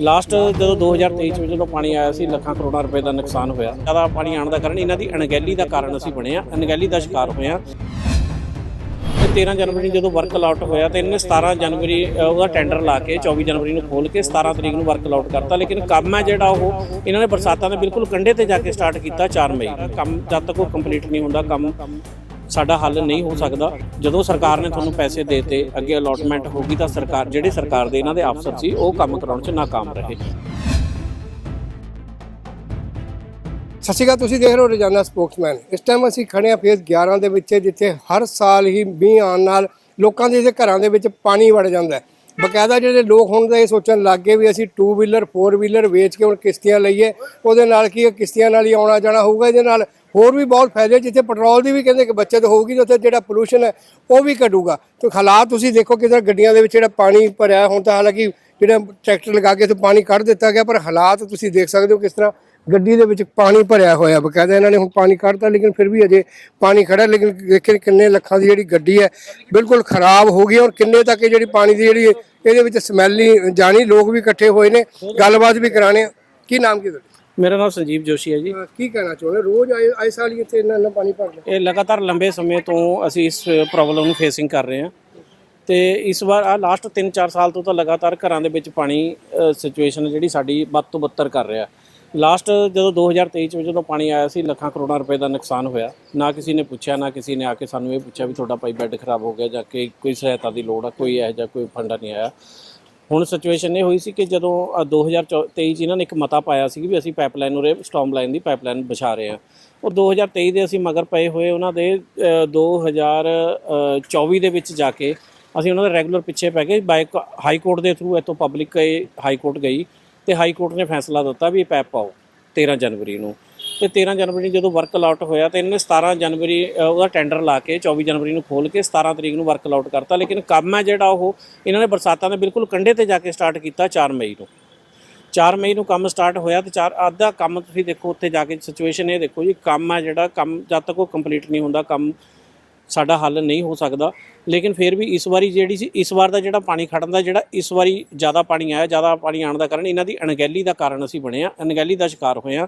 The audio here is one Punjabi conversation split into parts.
ਲਾਸਟ ਜਦੋਂ 2023 ਚ ਜਦੋਂ ਪਾਣੀ ਆਇਆ ਸੀ, ਲੱਖਾਂ ਕਰੋੜਾਂ ਰੁਪਏ ਦਾ ਨੁਕਸਾਨ ਹੋਇਆ। ਜ਼ਿਆਦਾ ਪਾਣੀ ਆਉਣ ਦਾ ਕਾਰਨ ਇਹਨਾਂ ਦੀ ਅਣਗਹਿਲੀ ਦਾ ਕਾਰਨ ਅਸੀਂ ਬਣੇ ਆ ਅਣਗਹਿਲੀ ਦਾ ਸ਼ਿਕਾਰ ਹੋਏ ਆ 13 ਜਨਵਰੀ ਨੂੰ ਜਦੋਂ ਵਰਕ ਅਲਾਟ ਹੋਇਆ ਤੇ ਇਹਨੇ 17 ਜਨਵਰੀ ਉਹਦਾ ਟੈਂਡਰ ਲਾ ਕੇ 24 ਜਨਵਰੀ ਨੂੰ ਖੋਲ ਕੇ 17 ਤਰੀਕ ਨੂੰ ਵਰਕ ਅਲਾਟ ਕਰਤਾ। ਲੇਕਿਨ ਕੰਮ ਹੈ ਜਿਹੜਾ ਉਹ, ਇਹਨਾਂ ਨੇ ਬਰਸਾਤਾਂ ਦੇ ਬਿਲਕੁਲ ਕੰਢੇ ਤੇ ਜਾ ਕੇ ਸਟਾਰਟ ਕੀਤਾ 4 ਮਈ। ਕੰਮ ਜਦ ਤੱਕ ਉਹ ਕੰਪਲੀਟ ਨਹੀਂ ਹੁੰਦਾ, ਕੰਮ ਸਾਡਾ ਹੱਲ ਨਹੀਂ ਹੋ ਸਕਦਾ। ਜਦੋਂ ਸਰਕਾਰ ਨੇ ਤੁਹਾਨੂੰ ਪੈਸੇ ਦੇਤੇ, ਅੱਗੇ ਅਲਾਟਮੈਂਟ ਹੋਗੀ ਤਾਂ ਸਰਕਾਰ, ਜਿਹੜੇ ਸਰਕਾਰ ਦੇ ਇਹਨਾਂ ਦੇ ਅਫਸਰ ਸੀ, ਉਹ ਕੰਮ ਕਰਾਉਣ 'ਚ ਨਾਕਾਮ ਰਹੇ। ਸਤਿ ਸ਼੍ਰੀ ਅਕਾਲ, ਤੁਸੀਂ ਦੇਖ ਰਹੇ ਹੋ ਰੋਜ਼ਾਨਾ ਸਪੋਕਸਮੈਨ। ਇਸ ਟਾਈਮ ਅਸੀਂ ਖੜੇ ਹਾਂ ਫੇਜ਼ 11 ਦੇ ਵਿੱਚ, ਜਿੱਥੇ ਹਰ ਸਾਲ ਹੀ ਮੀਂਹ ਆਉਣ ਨਾਲ ਲੋਕਾਂ ਦੇ ਘਰਾਂ ਦੇ ਵਿੱਚ ਪਾਣੀ ਵੜ ਜਾਂਦਾ ਹੈ। ਬਕਾਇਦਾ ਜਿਹੜੇ ਲੋਕ ਹੁਣ ਤਾਂ ਇਹ ਸੋਚਣ ਲੱਗ ਗਏ ਵੀ ਅਸੀਂ 2 ਵੀਲਰ 4 ਵੀਲਰ ਵੇਚ ਕੇ ਹੁਣ ਕਿਸ਼ਤੀਆਂ ਲਈਏ। ਉਹਦੇ ਨਾਲ ਕੀ ਕਿਸ਼ਤੀਆਂ ਨਾਲ ਹੀ ਆਉਣਾ ਜਾਣਾ ਹੋਊਗਾ, ਇਹਦੇ ਨਾਲ ਹੋਰ ਵੀ ਬਹੁਤ ਫਾਇਦੇ ਜਿੱਥੇ ਪੈਟਰੋਲ ਦੀ ਵੀ ਕਹਿੰਦੇ ਕਿ ਬੱਚਤ ਹੋਊਗੀ ਤੇ ਉੱਥੇ ਜਿਹੜਾ ਪੋਲੂਸ਼ਨ ਹੈ, ਉਹ ਵੀ ਘਟੂਗਾ। ਤੇ ਹਾਲਾਤ ਤੁਸੀਂ ਦੇਖੋ ਕਿਧਰ ਗੱਡੀਆਂ ਦੇ ਵਿੱਚ ਜਿਹੜਾ ਪਾਣੀ ਭਰਿਆ ਹੁਣ ਤਾਂ ਹਾਲਾਂਕਿ ਜਿਹੜਾ ਟਰੈਕਟਰ ਲਗਾ ਕੇ ਤੇ ਪਾਣੀ ਕੱਢ ਦਿੱਤਾ ਗਿਆ, ਪਰ ਹਾਲਾਤ ਤੁਸੀਂ ਦੇਖ ਸਕਦੇ ਹੋ ਕਿਸ ਤਰ੍ਹਾਂ ਗੱਡੀ ਦੇ ਵਿੱਚ ਪਾਣੀ ਭਰਿਆ ਹੋਇਆ ਬਕਾਇਦਾ ਇਹਨਾਂ ਨੇ ਹੁਣ ਪਾਣੀ ਕੱਢਤਾ, ਲੇਕਿਨ ਫਿਰ ਵੀ ਅਜੇ ਪਾਣੀ ਖੜਾ ਲੇਕਿਨ ਦੇਖੇ ਕਿੰਨੇ ਲੱਖਾਂ ਦੀ ਜਿਹੜੀ ਗੱਡੀ ਹੈ, ਬਿਲਕੁਲ ਖਰਾਬ ਹੋ ਗਈ ਔਰ ਕਿੰਨੇ ਤੱਕ ਇਹ ਜਿਹੜੀ ਪਾਣੀ ਦੀ ਜਿਹੜੀ ਇਹਦੇ ਵਿੱਚ ਸਮੈਲ ਨਹੀਂ ਜਾਣੀ ਲੋਕ ਵੀ ਇਕੱਠੇ ਹੋਏ ਨੇ, ਗੱਲਬਾਤ ਵੀ ਕਰਾਣੇ ਕੀ ਨਾਮ ਕੀ ਤੁਹਾਡਾ? ਮੇਰਾ ਨਾਮ ਸੰਜੀਵ ਜੋਸ਼ੀ ਹੈ ਜੀ। ਅਹ ਕੀ ਕਹਿਣਾ ਚਾਹੁੰਦੇ? ਰੋਜ਼ ਆਏ ਆਏ ਸਾਲ ਹੀ ਇੱਥੇ ਇੰਨਾ ਇੰਨਾ ਪਾਣੀ ਭਰਦਾ ਇਹ ਲਗਾਤਾਰ ਲੰਬੇ ਸਮੇਂ ਤੋਂ ਅਸੀਂ ਇਸ ਪ੍ਰੋਬਲਮ ਨੂੰ ਫੇਸਿੰਗ ਕਰ ਰਹੇ ਹਾਂ। ਤੇ ਇਸ ਵਾਰ ਆ ਲਾਸਟ 3-4 ਸਾਲ ਤੋਂ ਤਾਂ ਲਗਾਤਾਰ ਘਰਾਂ ਦੇ ਵਿੱਚ ਪਾਣੀ ਸਿਚੁਏਸ਼ਨ ਜਿਹੜੀ ਸਾਡੀ ਵੱਧ ਤੋਂ ਬੱਤਰ ਕਰ ਰਿਹਾ। ਲਾਸਟ ਜਦੋਂ 2023 ਚ ਜਦੋਂ ਪਾਣੀ ਆਇਆ ਸੀ ਲੱਖਾਂ ਕਰੋੜਾਂ ਰੁਪਏ ਦਾ ਨੁਕਸਾਨ ਹੋਇਆ। ਨਾ ਕਿਸੇ ਨੇ ਪੁੱਛਿਆ ਨਾ ਕਿਸੇ ਨੇ ਆ ਕੇ ਸਾਨੂੰ ਇਹ ਪੁੱਛਿਆ ਵੀ ਤੁਹਾਡਾ ਭਾਈ ਬੈੱਡ ਖਰਾਬ ਹੋ ਗਿਆ ਜਾਂ ਕਿ ਕੋਈ ਸਹਾਇਤਾ ਦੀ ਲੋੜ ਆ ਕੋਈ ਇਹੋ ਜਿਹਾ ਕੋਈ ਫੰਡਾ ਨਹੀਂ ਆਇਆ। ਹੁਣ ਸਿਚੁਏਸ਼ਨ ਇਹ ਹੋਈ ਸੀ ਕਿ ਜਦੋਂ ਆਹ 2023 ਚ ਇਹਨਾਂ ਨੇ ਇੱਕ ਮਤਾ ਪਾਇਆ ਸੀ ਵੀ ਅਸੀਂ ਪਾਈਪਲਾਈਨ ਉਰੇ ਸਟਾਰਮ ਲਾਈਨ ਦੀ ਪਾਈਪਲਾਈਨ ਵਿਛਾ ਰਹੇ ਹਾਂ। ਉਹ 2023 ਦੇ ਅਸੀਂ ਮਗਰ ਪਏ ਹੋਏ ਉਹਨਾਂ ਦੇ ਅ, 2024 ਦੇ ਵਿੱਚ ਜਾ ਕੇ ਅਸੀਂ ਉਹਨਾਂ ਦੇ ਰੈਗੂਲਰ ਪਿੱਛੇ ਪੈ ਗਏ। ਬਾਈ ਹਾਈ ਕੋਰਟ ਦੇ ਥਰੂ ਇਤੋਂ ਪਬਲਿਕ ਗਏ ਹਾਈ ਕੋਰਟ ਗਈ ਤੇ ਹਾਈ ਕੋਰਟ ਨੇ ਫੈਸਲਾ ਦਿੱਤਾ ਵੀ ਇਹ ਪੈਪ ਪਾਓ 13 ਜਨਵਰੀ ਨੂੰ। ਤੇ 13 ਜਨਵਰੀ ਨੂੰ ਜਦੋਂ ਵਰਕ ਅਲਾਟ ਹੋਇਆ ਤੇ ਇਹਨੇ 17 ਜਨਵਰੀ ਉਹਦਾ ਟੈਂਡਰ ਲਾ ਕੇ 24 ਜਨਵਰੀ ਨੂੰ ਖੋਲ ਕੇ 17 ਤਰੀਕ ਨੂੰ ਵਰਕ ਅਲਾਟ ਕਰਤਾ। ਲੇਕਿਨ ਕੰਮ ਹੈ ਜਿਹੜਾ ਉਹ, ਇਹਨਾਂ ਨੇ ਬਰਸਾਤਾਂ ਦੇ ਬਿਲਕੁਲ ਕੰਢੇ ਤੇ ਜਾ ਕੇ ਸਟਾਰਟ ਕੀਤਾ 4 ਮਈ ਨੂੰ। 4 ਮਈ ਨੂੰ ਕੰਮ ਸਟਾਰਟ ਹੋਇਆ ਤੇ 4 ਅੱਧਾ ਕੰਮ ਤੁਸੀਂ ਦੇਖੋ, ਉੱਥੇ ਜਾ ਕੇ ਸਿਚੁਏਸ਼ਨ ਇਹ ਦੇਖੋ ਜੀ, ਕੰਮ ਹੈ ਜਿਹੜਾ, ਕੰਮ ਜਦ ਤੱਕ ਉਹ ਕੰਪਲੀਟ ਨਹੀਂ ਹੁੰਦਾ, ਕੰਮ ਸਾਡਾ ਹੱਲ ਨਹੀਂ ਹੋ ਸਕਦਾ। ਲੇਕਿਨ ਫਿਰ ਵੀ ਇਸ ਵਾਰੀ ਜਿਹੜੀ ਸੀ, ਇਸ ਵਾਰ ਦਾ ਜਿਹੜਾ ਪਾਣੀ ਖੜਨ ਦਾ, ਜਿਹੜਾ ਇਸ ਵਾਰੀ ਜ਼ਿਆਦਾ ਪਾਣੀ ਆਇਆ, ਜ਼ਿਆਦਾ ਪਾਣੀ ਆਉਣ ਦਾ ਕਾਰਨ ਇਹਨਾਂ ਦੀ ਅਣਗਹਿਲੀ ਦਾ ਕਾਰਨ ਅਸੀਂ ਬਣੇ ਆ ਅਣਗਹਿਲੀ ਦਾ ਸ਼ਿਕਾਰ ਹੋਏ ਆ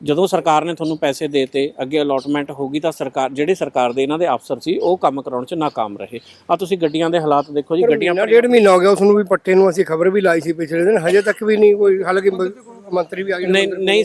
ਜਦੋਂ ਸਰਕਾਰ ਨੇ ਤੁਹਾਨੂੰ ਪੈਸੇ ਦੇਤੇ ਅੱਗੇ ਅਲਾਟਮੈਂਟ ਹੋਗੀ ਤਾਂ ਸਰਕਾਰ ਜਿਹੜੇ ਸਰਕਾਰ ਦੇ ਇਹਨਾਂ ਦੇ ਅਫਸਰ ਸੀ ਉਹ ਕੰਮ ਕਰਾਉਣ 'ਚ ਨਾਕਾਮ ਰਹੇ। ਆ ਤੁਸੀਂ ਗੱਡੀਆਂ ਦੇ ਹਾਲਾਤ ਦੇਖੋ ਜੀ ਗੱਡੀਆਂ ਮਹੀਨਾ ਡੇਢ ਮਹੀਨਾ ਹੋ ਗਿਆ ਉਸ ਨੂੰ ਵੀ ਪੱਟੇ ਨੂੰ ਅਸੀਂ ਖਬਰ ਵੀ ਲਾਈ ਸੀ ਪਿਛਲੇ ਦਿਨ ਹਜੇ ਤੱਕ ਵੀ ਨਹੀਂ ਕੋਈ ਹਾਲਾਂਕਿ ਮੰਤਰੀ ਵੀ ਆ ਗਏ ਨਹੀਂ ਨਹੀਂ